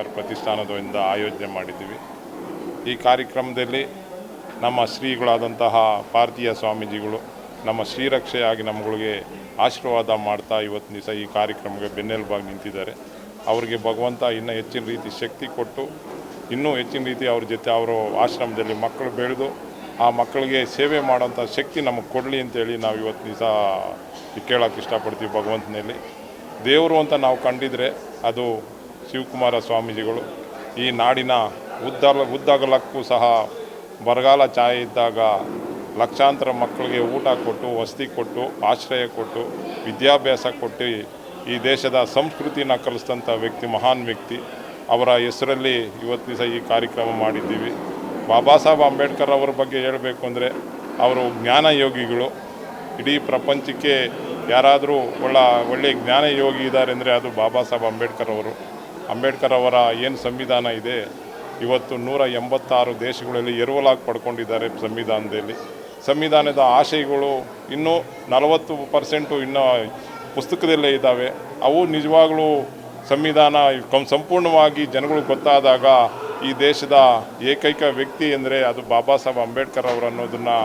ಅಂಬೇಡ್ಕರ್ ಪ್ರತಿಷ್ಠಾನದಿಂದ ಆಯೋಜನೆ ಮಾಡಿದ್ದೀವಿ. ಈ ಕಾರ್ಯಕ್ರಮದಲ್ಲಿ ನಮ್ಮ ಶ್ರೀಗಳಾದಂತಹ ಭಾರತೀಯ ಸ್ವಾಮೀಜಿಗಳು ನಮ್ಮ ಶ್ರೀರಕ್ಷೆಯಾಗಿ ನಮ್ಮಗಳಿಗೆ ಆಶೀರ್ವಾದ ಮಾಡ್ತಾ ಇವತ್ತು ದಿವಸ ಈ ಕಾರ್ಯಕ್ರಮಕ್ಕೆ ಬೆನ್ನೆಲುಬಾಗಿ ನಿಂತಿದ್ದಾರೆ. ಅವರಿಗೆ ಭಗವಂತ ಇನ್ನೂ ಹೆಚ್ಚಿನ ರೀತಿ ಶಕ್ತಿ ಕೊಟ್ಟು, ಇನ್ನೂ ಹೆಚ್ಚಿನ ರೀತಿ ಅವ್ರ ಜೊತೆ ಅವರು ಆಶ್ರಮದಲ್ಲಿ ಮಕ್ಕಳು ಬೆಳೆದು, ಆ ಮಕ್ಕಳಿಗೆ ಸೇವೆ ಮಾಡೋಂಥ ಶಕ್ತಿ ನಮಗೆ ಕೊಡಲಿ ಅಂತೇಳಿ ನಾವು ಇವತ್ತು ದಿವಸ ಕೇಳೋಕ್ಕೆ ಇಷ್ಟಪಡ್ತೀವಿ ಭಗವಂತನಲ್ಲಿ. ದೇವರು ಅಂತ ನಾವು ಕಂಡಿದ್ರೆ ಅದು ಶಿವಕುಮಾರ ಸ್ವಾಮೀಜಿಗಳು ಈ ನಾಡಿನ ಉದ್ದಾಲ, ಉದ್ದಾಗಲಕ್ಕೂ ಸಹ ಬರಗಾಲ ಛಾಯೆ ಇದ್ದಾಗ ಲಕ್ಷಾಂತರ ಮಕ್ಕಳಿಗೆ ಊಟ ಕೊಟ್ಟು, ವಸತಿ ಕೊಟ್ಟು, ಆಶ್ರಯ ಕೊಟ್ಟು, ವಿದ್ಯಾಭ್ಯಾಸ ಕೊಟ್ಟು ಈ ದೇಶದ ಸಂಸ್ಕೃತಿನ ಕಲಿಸಿದಂಥ ವ್ಯಕ್ತಿ, ಮಹಾನ್ ವ್ಯಕ್ತಿ. ಅವರ ಹೆಸರಲ್ಲಿ ಇವತ್ತು ದಿವಸ ಈ ಕಾರ್ಯಕ್ರಮ ಮಾಡಿದ್ದೀವಿ. ಬಾಬಾ ಸಾಹೇಬ್ ಅಂಬೇಡ್ಕರ್ ಅವರ ಬಗ್ಗೆ ಹೇಳಬೇಕು ಅಂದರೆ ಅವರು ಜ್ಞಾನ ಯೋಗಿಗಳು. ಇಡೀ ಪ್ರಪಂಚಕ್ಕೆ ಯಾರಾದರೂ ಒಳ್ಳ ಒಳ್ಳೆಯ ಜ್ಞಾನ ಯೋಗಿ ಇದ್ದಾರೆ ಅಂದರೆ ಅದು ಬಾಬಾ ಸಾಹೇಬ್ ಅಂಬೇಡ್ಕರ್ ಅವರು. ಅಂಬೇಡ್ಕರ್ ಅವರ ಏನು ಸಂವಿಧಾನ ಇದೆ, ಇವತ್ತು ನೂರ ಎಂಬತ್ತಾರು ದೇಶಗಳಲ್ಲಿ ಎರವಲಾಗಿ ಪಡ್ಕೊಂಡಿದ್ದಾರೆ ಸಂವಿಧಾನದಲ್ಲಿ. ಸಂವಿಧಾನದ ಆಶಯಗಳು ಇನ್ನೂ ನಲವತ್ತು ಪರ್ಸೆಂಟು ಇನ್ನೂ ಪುಸ್ತಕದಲ್ಲೇ ಇದ್ದಾವೆ. ಅವು ನಿಜವಾಗಲೂ ಸಂವಿಧಾನ ಸಂಪೂರ್ಣವಾಗಿ ಜನಗಳು ಗೊತ್ತಾದಾಗ ಈ ದೇಶದ ಏಕೈಕ ವ್ಯಕ್ತಿ ಅಂದರೆ ಅದು ಬಾಬಾ ಸಾಹೇಬ್ ಅಂಬೇಡ್ಕರ್ ಅವರು ಅನ್ನೋದನ್ನು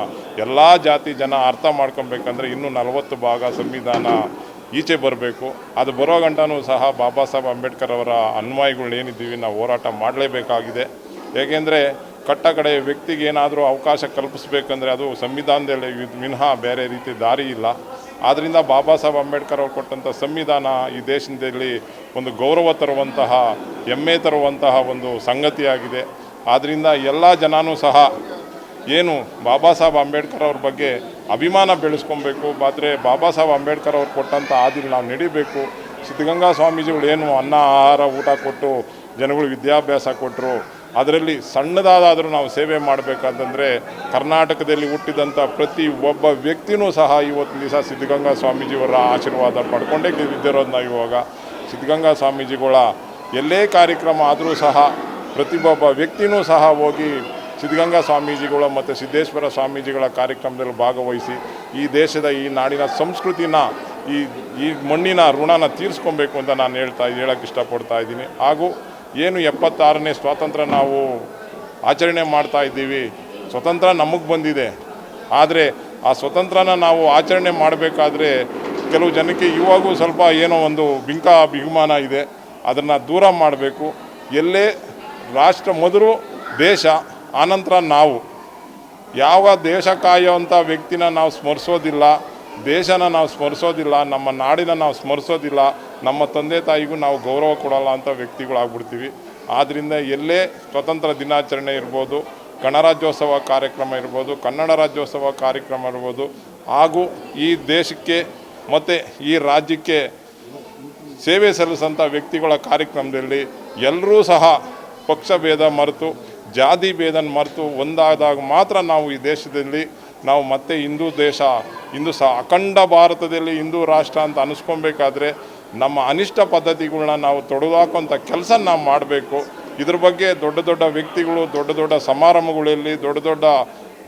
ಎಲ್ಲ ಜಾತಿ ಜನ ಅರ್ಥ ಮಾಡ್ಕೊಬೇಕಂದ್ರೆ ಇನ್ನೂ ನಲವತ್ತು ಭಾಗ ಸಂವಿಧಾನ ಈಚೆ ಬರಬೇಕು. ಅದು ಬರೋ ಗಂಟನೂ ಸಹ ಬಾಬಾ ಸಾಹೇಬ್ ಅಂಬೇಡ್ಕರ್ ಅವರ ಅನ್ವಯಗಳು ಏನಿದ್ದೀವಿ ನಾವು ಹೋರಾಟ ಮಾಡಲೇಬೇಕಾಗಿದೆ. ಏಕೆಂದರೆ ಕಟ್ಟ ಕಡೆ ವ್ಯಕ್ತಿಗೆ ಏನಾದರೂ ಅವಕಾಶ ಕಲ್ಪಿಸ್ಬೇಕಂದ್ರೆ ಅದು ಸಂವಿಧಾನದಲ್ಲಿ ವಿನಃ ಬೇರೆ ರೀತಿ ದಾರಿ ಇಲ್ಲ. ಆದ್ದರಿಂದ ಬಾಬಾ ಸಾಹೇಬ್ ಅಂಬೇಡ್ಕರ್ ಅವರು ಕೊಟ್ಟಂಥ ಸಂವಿಧಾನ ಈ ದೇಶದಲ್ಲಿ ಒಂದು ಗೌರವ ತರುವಂತಹ, ಹೆಮ್ಮೆ ತರುವಂತಹ ಒಂದು ಸಂಗತಿಯಾಗಿದೆ. ಆದ್ದರಿಂದ ಎಲ್ಲ ಜನನೂ ಸಹ ಏನು ಬಾಬಾ ಸಾಹೇಬ್ ಅಂಬೇಡ್ಕರ್ ಅವ್ರ ಬಗ್ಗೆ ಅಭಿಮಾನ ಬೆಳೆಸ್ಕೊಬೇಕು, ಆದರೆ ಬಾಬಾ ಸಾಹೇಬ್ ಅಂಬೇಡ್ಕರ್ ಅವ್ರು ಕೊಟ್ಟಂಥ ಹಾದಿಲಿ ನಾವು ನಡಿಬೇಕು. ಸಿದ್ಧಗಂಗಾ ಸ್ವಾಮೀಜಿಗಳು ಏನು ಅನ್ನ, ಆಹಾರ, ಊಟ ಕೊಟ್ಟು ಜನಗಳು ವಿದ್ಯಾಭ್ಯಾಸ ಕೊಟ್ಟರು ಅದರಲ್ಲಿ ಸಣ್ಣದಾದರೂ ನಾವು ಸೇವೆ ಮಾಡಬೇಕಂತಂದರೆ ಕರ್ನಾಟಕದಲ್ಲಿ ಹುಟ್ಟಿದಂಥ ಪ್ರತಿ ಒಬ್ಬ ವ್ಯಕ್ತಿನೂ ಸಹ ಇವತ್ತು ದಿವಸ ಸಿದ್ಧಗಂಗಾ ಸ್ವಾಮೀಜಿಯವರ ಆಶೀರ್ವಾದ ಪಡ್ಕೊಂಡೇ ಇದ್ದಿರೋದು ನಾವು ಇವಾಗ. ಸಿದ್ಧಗಂಗಾ ಸ್ವಾಮೀಜಿಗಳ ಎಲ್ಲೇ ಕಾರ್ಯಕ್ರಮ ಆದರೂ ಸಹ ಪ್ರತಿಯೊಬ್ಬ ವ್ಯಕ್ತಿನೂ ಸಹ ಹೋಗಿ ಸಿದ್ಧಗಂಗಾ ಸ್ವಾಮೀಜಿಗಳ ಮತ್ತು ಸಿದ್ದೇಶ್ವರ ಸ್ವಾಮೀಜಿಗಳ ಕಾರ್ಯಕ್ರಮದಲ್ಲಿ ಭಾಗವಹಿಸಿ ಈ ದೇಶದ ಈ ನಾಡಿನ ಸಂಸ್ಕೃತಿನ, ಈ ಈ ಮಣ್ಣಿನ ಋಣನ ತೀರಿಸ್ಕೊಬೇಕು ಅಂತ ನಾನು ಹೇಳ್ತಾ ಹೇಳೋಕ್ಕೆ ಇಷ್ಟಪಡ್ತಾ ಇದ್ದೀನಿ. ಹಾಗೂ ಏನು ಎಪ್ಪತ್ತಾರನೇ ಸ್ವಾತಂತ್ರ್ಯ ನಾವು ಆಚರಣೆ ಮಾಡ್ತಾ ಇದ್ದೀವಿ, ಸ್ವತಂತ್ರ ನಮಗೆ ಬಂದಿದೆ. ಆದರೆ ಆ ಸ್ವತಂತ್ರನ ನಾವು ಆಚರಣೆ ಮಾಡಬೇಕಾದ್ರೆ ಕೆಲವು ಜನಕ್ಕೆ ಇವಾಗೂ ಸ್ವಲ್ಪ ಏನೋ ಒಂದು ಬಿಂಕ, ಅಭಿಮಾನ ಇದೆ. ಅದನ್ನು ದೂರ ಮಾಡಬೇಕು. ಎಲ್ಲೇ ರಾಷ್ಟ್ರ ಮೊದಲು ದೇಶ ಆನಂತರ ನಾವು ಯಾವ ದೇಶ ಕಾಯುವಂಥ ವ್ಯಕ್ತಿನ ನಾವು ಸ್ಮರಿಸೋದಿಲ್ಲ, ದೇಶನ ನಾವು ಸ್ಮರಿಸೋದಿಲ್ಲ, ನಮ್ಮ ನಾಡಿನ ನಾವು ಸ್ಮರಿಸೋದಿಲ್ಲ, ನಮ್ಮ ತಂದೆ ತಾಯಿಗೂ ನಾವು ಗೌರವ ಕೊಡಲ್ಲ ಅಂತ ವ್ಯಕ್ತಿಗಳಾಗ್ಬಿಡ್ತೀವಿ. ಆದ್ದರಿಂದ ಎಲ್ಲೇ ಸ್ವತಂತ್ರ ದಿನಾಚರಣೆ ಇರ್ಬೋದು, ಗಣರಾಜ್ಯೋತ್ಸವ ಕಾರ್ಯಕ್ರಮ ಇರ್ಬೋದು, ಕನ್ನಡ ರಾಜ್ಯೋತ್ಸವ ಕಾರ್ಯಕ್ರಮ ಇರ್ಬೋದು, ಹಾಗೂ ಈ ದೇಶಕ್ಕೆ ಮತ್ತು ಈ ರಾಜ್ಯಕ್ಕೆ ಸೇವೆ ಸಲ್ಲಿಸಂಥ ವ್ಯಕ್ತಿಗಳ ಕಾರ್ಯಕ್ರಮದಲ್ಲಿ ಎಲ್ಲರೂ ಸಹ ಪಕ್ಷ ಭೇದ ಮರೆತು ಜಾತಿ ಭೇದನ ಮರೆತು ಒಂದಾದಾಗ ಮಾತ್ರ ನಾವು ಈ ದೇಶದಲ್ಲಿ ನಾವು ಮತ್ತೆ ಹಿಂದೂ ದೇಶ, ಹಿಂದೂ ಸಹ ಅಖಂಡ ಭಾರತದಲ್ಲಿ ಹಿಂದೂ ರಾಷ್ಟ್ರ ಅಂತ ಅನಿಸ್ಕೊಬೇಕಾದ್ರೆ ನಮ್ಮ ಅನಿಷ್ಟ ಪದ್ಧತಿಗಳನ್ನ ನಾವು ತೊಡೆದಾಕೋಂಥ ಕೆಲಸ ನಾವು ಮಾಡಬೇಕು. ಇದ್ರ ಬಗ್ಗೆ ದೊಡ್ಡ ದೊಡ್ಡ ವ್ಯಕ್ತಿಗಳು, ದೊಡ್ಡ ದೊಡ್ಡ ಸಮಾರಂಭಗಳಲ್ಲಿ, ದೊಡ್ಡ ದೊಡ್ಡ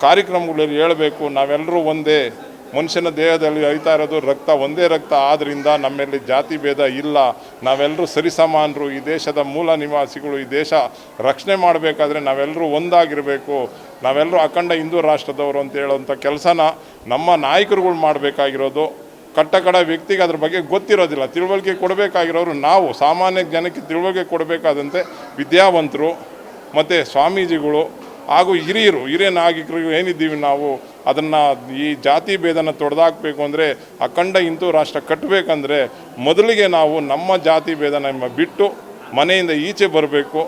ಕಾರ್ಯಕ್ರಮಗಳಲ್ಲಿ ಹೇಳಬೇಕು. ನಾವೆಲ್ಲರೂ ಒಂದೇ. ಮನುಷ್ಯನ ದೇಹದಲ್ಲಿ ಹರಿತಾ ಇರೋದು ರಕ್ತ, ಒಂದೇ ರಕ್ತ ಆದ್ದರಿಂದ ನಮ್ಮಲ್ಲಿ ಜಾತಿ ಭೇದ ಇಲ್ಲ. ನಾವೆಲ್ಲರೂ ಸರಿಸಮಾನರು. ಈ ದೇಶದ ಮೂಲ ನಿವಾಸಿಗಳು, ಈ ದೇಶ ರಕ್ಷಣೆ ಮಾಡಬೇಕಾದ್ರೆ ನಾವೆಲ್ಲರೂ ಒಂದಾಗಿರಬೇಕು. ನಾವೆಲ್ಲರೂ ಅಖಂಡ ಹಿಂದೂ ರಾಷ್ಟ್ರದವರು ಅಂತ ಹೇಳೋಂಥ ಕೆಲಸನ ನಮ್ಮ ನಾಯಕರುಗಳು ಮಾಡಬೇಕಾಗಿರೋದು. ಕಟ್ಟಕಡ ವ್ಯಕ್ತಿಗೆ ಅದ್ರ ಬಗ್ಗೆ ಗೊತ್ತಿರೋದಿಲ್ಲ. ತಿಳುವಳಿಕೆ ಕೊಡಬೇಕಾಗಿರೋರು ನಾವು. ಸಾಮಾನ್ಯ ಜನಕ್ಕೆ ತಿಳುವಳಿಕೆ ಕೊಡಬೇಕಾದಂತೆ ವಿದ್ಯಾವಂತರು, ಮತ್ತು ಸ್ವಾಮೀಜಿಗಳು ಹಾಗೂ ಹಿರಿಯರು ಹಿರಿಯ ನಾಯಕರು ಏನಿದ್ದೀವಿ ನಾವು? ಅದನ್ನು ಈ ಜಾತಿ ಭೇದನ ತೊಡೆದಾಕಬೇಕು ಅಂದರೆ ಅಖಂಡ ಹಿಂದೂ ರಾಷ್ಟ್ರ ಕಟ್ಟಬೇಕಂದ್ರೆ ಮೊದಲಿಗೆ ನಾವು ನಮ್ಮ ಜಾತಿ ಭೇದನ ಬಿಟ್ಟು ಮನೆಯಿಂದ ಈಚೆ ಬರಬೇಕು,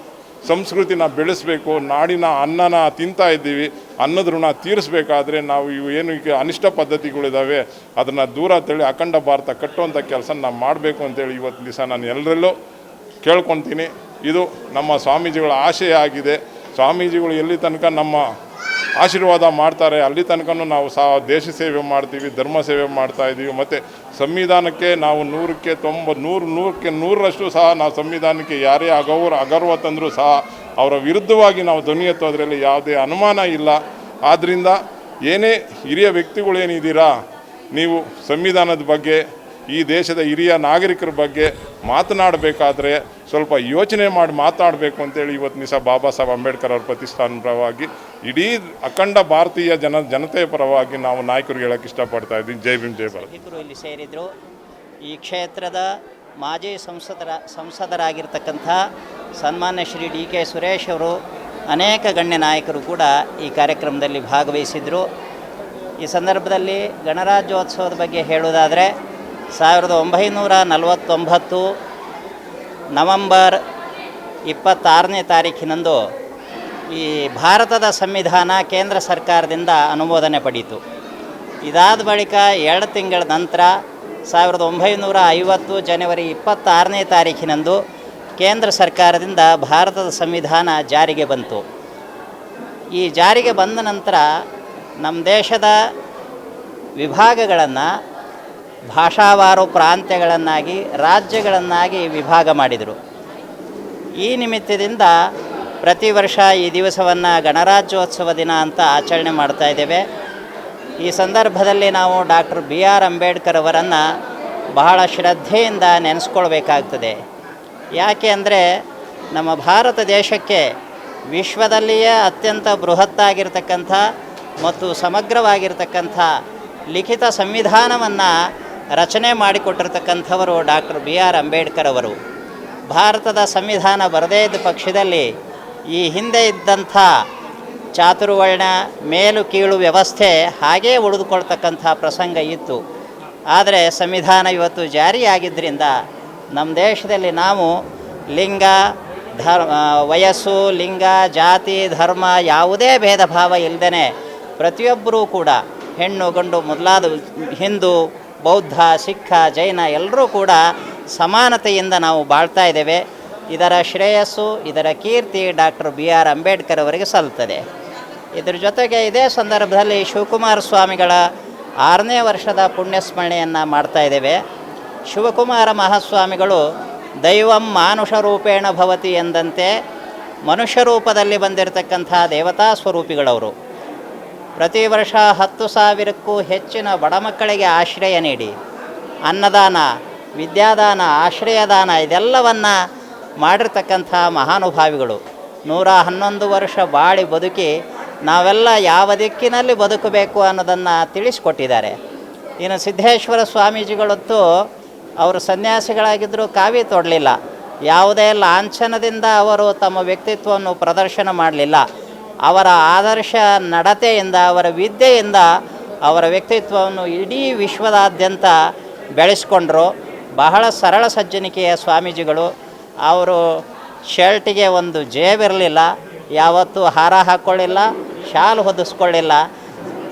ಸಂಸ್ಕೃತಿನ ಬೆಳೆಸಬೇಕು, ನಾಡಿನ ಅನ್ನನ ತಿಂತಾ ಇದ್ದೀವಿ ಅನ್ನದ ಋಣ ತೀರಿಸಬೇಕಾದ್ರೆ ನಾವು ಇವು ಏನು ಈಗ ಅನಿಷ್ಟ ಪದ್ಧತಿಗಳಿದ್ದಾವೆ ಅದನ್ನು ದೂರ ತಳ್ಳಿ ಅಖಂಡ ಭಾರತ ಕಟ್ಟುವಂಥ ಕೆಲಸ ನಾವು ಮಾಡಬೇಕು ಅಂತೇಳಿ ಇವತ್ತು ದಿವಸ ನಾನು ಎಲ್ಲರಲ್ಲೂ ಕೇಳ್ಕೊತೀನಿ. ಇದು ನಮ್ಮ ಸ್ವಾಮೀಜಿಗಳ ಆಶಯ ಆಗಿದೆ. ಸ್ವಾಮೀಜಿಗಳು ಎಲ್ಲಿ ತನಕ ನಮ್ಮ ಆಶೀರ್ವಾದ ಮಾಡ್ತಾರೆ. ಅಲ್ಲಿ ತನಕನೂ ನಾವು ಸಹ ದೇಶ ಸೇವೆ ಮಾಡ್ತೀವಿ, ಧರ್ಮ ಸೇವೆ ಮಾಡ್ತಾ ಇದ್ದೀವಿ ಮತ್ತು ಸಂವಿಧಾನಕ್ಕೆ ನಾವು ನೂರಕ್ಕೆ ತೊಂಬ, ನೂರು, ನೂರಕ್ಕೆ ನೂರರಷ್ಟು ಸಹ ನಾವು ಸಂವಿಧಾನಕ್ಕೆ ಯಾರೇ ಅಗೌರ, ಅಗರ್ವ ತಂದರೂ ಸಹ ಅವರ ವಿರುದ್ಧವಾಗಿ ನಾವು ಧ್ವನಿ ಎತ್ತೋದ್ರಲ್ಲಿ ಯಾವುದೇ ಅನುಮಾನ ಇಲ್ಲ. ಆದ್ದರಿಂದ ಏನೇ ಹಿರಿಯ ವ್ಯಕ್ತಿಗಳೇನಿದ್ದೀರಾ, ನೀವು ಸಂವಿಧಾನದ ಬಗ್ಗೆ ಈ ದೇಶದ ಹಿರಿಯ ನಾಗರಿಕರ ಬಗ್ಗೆ ಮಾತನಾಡಬೇಕಾದ್ರೆ ಸ್ವಲ್ಪ ಯೋಚನೆ ಮಾಡಿ ಮಾತನಾಡಬೇಕು ಅಂತೇಳಿ ಇವತ್ತು ದಿವಸ ಬಾಬಾ ಸಾಹೇಬ್ ಅಂಬೇಡ್ಕರ್ ಅವ್ರ ಪ್ರತಿಷ್ಠಾನ ಪರವಾಗಿ, ಇಡೀ ಅಖಂಡ ಭಾರತೀಯ ಜನ, ಜನತೆಯ ಪರವಾಗಿ ನಾವು ನಾಯಕರಿಗೆ ಹೇಳಕ್ಕೆ ಇಷ್ಟಪಡ್ತಾ ಇದ್ದೀನಿ. ಜೈ ಭೀಮ್, ಜೈ ಭಾರತ್. ನಾಯಕರು ಇಲ್ಲಿ ಸೇರಿದರು. ಈ ಕ್ಷೇತ್ರದ ಮಾಜಿ ಸಂಸದರ, ಸಂಸದರಾಗಿರ್ತಕ್ಕಂಥ ಸನ್ಮಾನ್ಯ ಶ್ರೀ ಡಿ ಕೆ ಸುರೇಶ್ ಅವರು ಅನೇಕ ಗಣ್ಯ ನಾಯಕರು ಕೂಡ ಈ ಕಾರ್ಯಕ್ರಮದಲ್ಲಿ ಭಾಗವಹಿಸಿದರು. ಈ ಸಂದರ್ಭದಲ್ಲಿ ಗಣರಾಜ್ಯೋತ್ಸವದ ಬಗ್ಗೆ ಹೇಳುವುದಾದರೆ ಸಾವಿರದ ಒಂಬೈನೂರ ನಲವತ್ತೊಂಬತ್ತು ನವಂಬರ್ ಇಪ್ಪತ್ತಾರನೇ ತಾರೀಖಿನಂದು ಈ ಭಾರತದ ಸಂವಿಧಾನ ಕೇಂದ್ರ ಸರ್ಕಾರದಿಂದ ಅನುಮೋದನೆ ಪಡೀತು. ಇದಾದ ಬಳಿಕ ಎರಡು ತಿಂಗಳ ನಂತರ ಸಾವಿರದ ಒಂಬೈನೂರ ಐವತ್ತು ಜನವರಿ ಇಪ್ಪತ್ತಾರನೇ ತಾರೀಖಿನಂದು ಕೇಂದ್ರ ಸರ್ಕಾರದಿಂದ ಭಾರತದ ಸಂವಿಧಾನ ಜಾರಿಗೆ ಬಂತು. ಈ ಜಾರಿಗೆ ಬಂದ ನಂತರ ನಮ್ಮ ದೇಶದ ವಿಭಾಗಗಳನ್ನು ಭಾಷಾವಾರು ಪ್ರಾಂತ್ಯಗಳನ್ನಾಗಿ, ರಾಜ್ಯಗಳನ್ನಾಗಿ ವಿಭಾಗ ಮಾಡಿದರು. ಈ ನಿಮಿತ್ತದಿಂದ ಪ್ರತಿ ವರ್ಷ ಈ ದಿವಸವನ್ನು ಗಣರಾಜ್ಯೋತ್ಸವ ದಿನ ಅಂತ ಆಚರಣೆ ಮಾಡ್ತಾ ಇದ್ದೇವೆ. ಈ ಸಂದರ್ಭದಲ್ಲಿ ನಾವು ಡಾಕ್ಟರ್ ಬಿ ಆರ್ ಅಂಬೇಡ್ಕರ್ ಅವರನ್ನು ಬಹಳ ಶ್ರದ್ಧೆಯಿಂದ ನೆನೆಸ್ಕೊಳ್ಬೇಕಾಗ್ತದೆ. ಯಾಕೆ ಅಂದರೆ ನಮ್ಮ ಭಾರತ ದೇಶಕ್ಕೆ ವಿಶ್ವದಲ್ಲಿಯೇ ಅತ್ಯಂತ ಬೃಹತ್ತಾಗಿರ್ತಕ್ಕಂಥ ಮತ್ತು ಸಮಗ್ರವಾಗಿರ್ತಕ್ಕಂಥ ಲಿಖಿತ ಸಂವಿಧಾನವನ್ನು ರಚನೆ ಮಾಡಿಕೊಟ್ಟಿರ್ತಕ್ಕಂಥವರು ಡಾಕ್ಟರ್ ಬಿ ಆರ್ ಅಂಬೇಡ್ಕರ್ ಅವರು. ಭಾರತದ ಸಂವಿಧಾನ ಬರದೇ ಇದ್ದ ಪಕ್ಷದಲ್ಲಿ ಈ ಹಿಂದೆ ಇದ್ದಂಥ ಚಾತುರ್ವರ್ಣ ಮೇಲು ಕೀಳು ವ್ಯವಸ್ಥೆ ಹಾಗೇ ಉಳಿದುಕೊಳ್ತಕ್ಕಂಥ ಪ್ರಸಂಗ ಇತ್ತು. ಆದರೆ ಸಂವಿಧಾನ ಇವತ್ತು ಜಾರಿಯಾಗಿದ್ದರಿಂದ ನಮ್ಮ ದೇಶದಲ್ಲಿ ನಾವು ಲಿಂಗ ಧರ್ಮ ವಯಸ್ಸು, ಲಿಂಗ, ಜಾತಿ, ಧರ್ಮ ಯಾವುದೇ ಭೇದ ಭಾವ ಇಲ್ಲದೇ ಪ್ರತಿಯೊಬ್ಬರೂ ಕೂಡ ಹೆಣ್ಣು, ಗಂಡು, ಮೊದಲಾದ ಹಿಂದೂ ಬೌದ್ಧ ಸಿಖ ಜೈನ ಎಲ್ಲರೂ ಕೂಡ ಸಮಾನತೆಯಿಂದ ನಾವು ಬಾಳ್ತಾ ಇದ್ದೇವೆ. ಇದರ ಶ್ರೇಯಸ್ಸು, ಇದರ ಕೀರ್ತಿ ಡಾಕ್ಟರ್ ಬಿ ಆರ್ ಅಂಬೇಡ್ಕರ್ ಅವರಿಗೆ ಸಲ್ತದೆ ಇದರ ಜೊತೆಗೆ ಇದೇ ಸಂದರ್ಭದಲ್ಲಿ ಶಿವಕುಮಾರ ಸ್ವಾಮಿಗಳ ಆರನೇ ವರ್ಷದ ಪುಣ್ಯಸ್ಮರಣೆಯನ್ನು ಮಾಡ್ತಾ ಇದ್ದೇವೆ. ಶಿವಕುಮಾರ ಮಹಾಸ್ವಾಮಿಗಳು, ದೈವಂ ಮಾನುಷ ರೂಪೇಣ ಭವತಿ ಎಂದಂತೆ ಮನುಷ್ಯ ರೂಪದಲ್ಲಿ ಬಂದಿರತಕ್ಕಂಥ ದೇವತಾ ಸ್ವರೂಪಿಗಳವರು. ಪ್ರತಿ ವರ್ಷ ಹತ್ತು ಸಾವಿರಕ್ಕೂ ಹೆಚ್ಚಿನ ಬಡ ಮಕ್ಕಳಿಗೆ ಆಶ್ರಯ ನೀಡಿ. ಅನ್ನದಾನ, ವಿದ್ಯಾದಾನ, ಆಶ್ರಯದಾನ ಇದೆಲ್ಲವನ್ನು ಮಾಡಿರ್ತಕ್ಕಂಥ ಮಹಾನುಭಾವಿಗಳು. ನೂರ ಹನ್ನೊಂದು ವರ್ಷ ಬಾಳಿ ಬದುಕಿ ನಾವೆಲ್ಲ ಯಾವ ದಿಕ್ಕಿನಲ್ಲಿ ಬದುಕಬೇಕು ಅನ್ನೋದನ್ನು ತಿಳಿಸ್ಕೊಟ್ಟಿದ್ದಾರೆ. ಇನ್ನು ಸಿದ್ದೇಶ್ವರ ಸ್ವಾಮೀಜಿಗಳಂತೂ ಅವರು ಸನ್ಯಾಸಿಗಳಾಗಿದ್ದರೂ ಕಾವಿ ತೊಡಲಿಲ್ಲ. ಯಾವುದೇ ಲಾಂಛನದಿಂದ ಅವರು ತಮ್ಮ ವ್ಯಕ್ತಿತ್ವವನ್ನು ಪ್ರದರ್ಶನ ಮಾಡಲಿಲ್ಲ. ಅವರ ಆದರ್ಶ ನಡತೆಯಿಂದ, ಅವರ ವಿದ್ಯೆಯಿಂದ ಅವರ ವ್ಯಕ್ತಿತ್ವವನ್ನು ಇಡೀ ವಿಶ್ವದಾದ್ಯಂತ ಬೆಳೆಸ್ಕೊಂಡ್ರು. ಬಹಳ ಸರಳ ಸಜ್ಜನಿಕೆಯ ಸ್ವಾಮೀಜಿಗಳು. ಅವರು ಶರ್ಟಿಗೆ ಒಂದು ಜೇಬಿರಲಿಲ್ಲ, ಯಾವತ್ತೂ ಹಾರ ಹಾಕ್ಕೊಳ್ಳಿಲ್ಲ ಶಾಲು ಹೊದಿಸ್ಕೊಳ್ಳಿಲ್ಲ.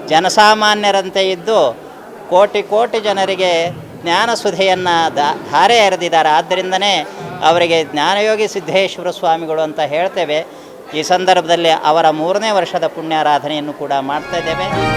ಜನಸಾಮಾನ್ಯರಂತೆ ಇದ್ದು ಕೋಟಿ ಕೋಟಿ ಜನರಿಗೆ ಜ್ಞಾನಸುಧೆಯನ್ನು ದ ಧಾರೆ ಎರೆದಿದ್ದಾರೆ ಆದ್ದರಿಂದನೇ ಅವರಿಗೆ ಜ್ಞಾನಯೋಗಿ ಸಿದ್ದೇಶ್ವರ ಸ್ವಾಮಿಗಳು ಅಂತ ಹೇಳ್ತೇವೆ. ಈ ಸಂದರ್ಭದಲ್ಲಿ ಅವರ ಮೂರನೇ ವರ್ಷದ ಪುಣ್ಯಾರಾಧನೆಯನ್ನು ಕೂಡ ಮಾಡ್ತಾ ಇದ್ದೇವೆ.